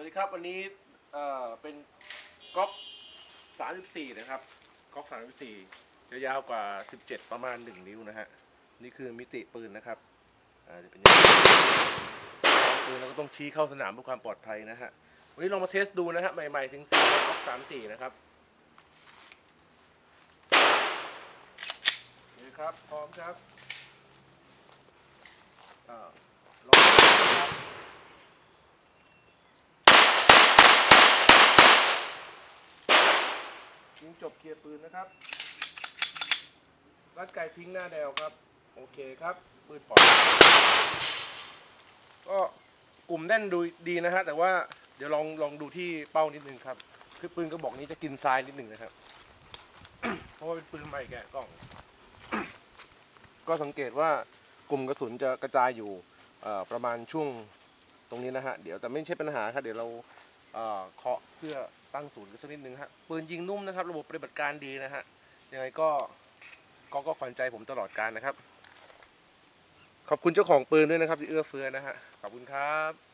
วัสดีครับวันนี้เอ่อเป็นก๊อก34 นะครับก๊อก34จะยาวกว่า 17 ประมาณ 1 นิ้วนะฮะนี่คือมิติปืนนะครับอ่าจะเป็นย่างปืนเราก็ต้องชี้เข้าสนามเพื่อความปลอดภัยนะฮะวันนี้ลองมาเทสดูนะฮะใหม่ๆถึง4ก๊อก34 นะครับนี่ครับพร้อมครับอ่าลองดูนะครับ ยิ งจบเคลียร์ปืนนะครับ รัดไก่ทิ้งหน้าแนวครับ โอเคครับ ปืนปลอดก็กลุ่มแน่นดูดีนะฮะแต่ว่าเดี๋ยวลองลองดูที่เป้านิดนึงครับ คือปืนกระบอกนี้จะกินทรายนิดนึงนะครับ เพราะว่าเป็นปืนใหม่แกะกล่อง ก็สังเกตว่ากลุ่มกระสุนจะกระจายอยู่ประมาณช่วงตรงนี้นะฮะ เดี๋ยวแต่ไม่ใช่ปัญหาครับ เดี๋ยวเราเคาะเพื่อ ตั้งศูนย์กันสักนิดนึงฮะปืนยิงนุ่มนะครับ ระบบปฏิบัติการดีนะฮะยังไงก็ก็ก็ขวัญใจผมตลอดการนะครับ ขอบคุณเจ้าของปืนด้วยนะครับที่เอื้อเฟื้อนะฮะขอบคุณครับ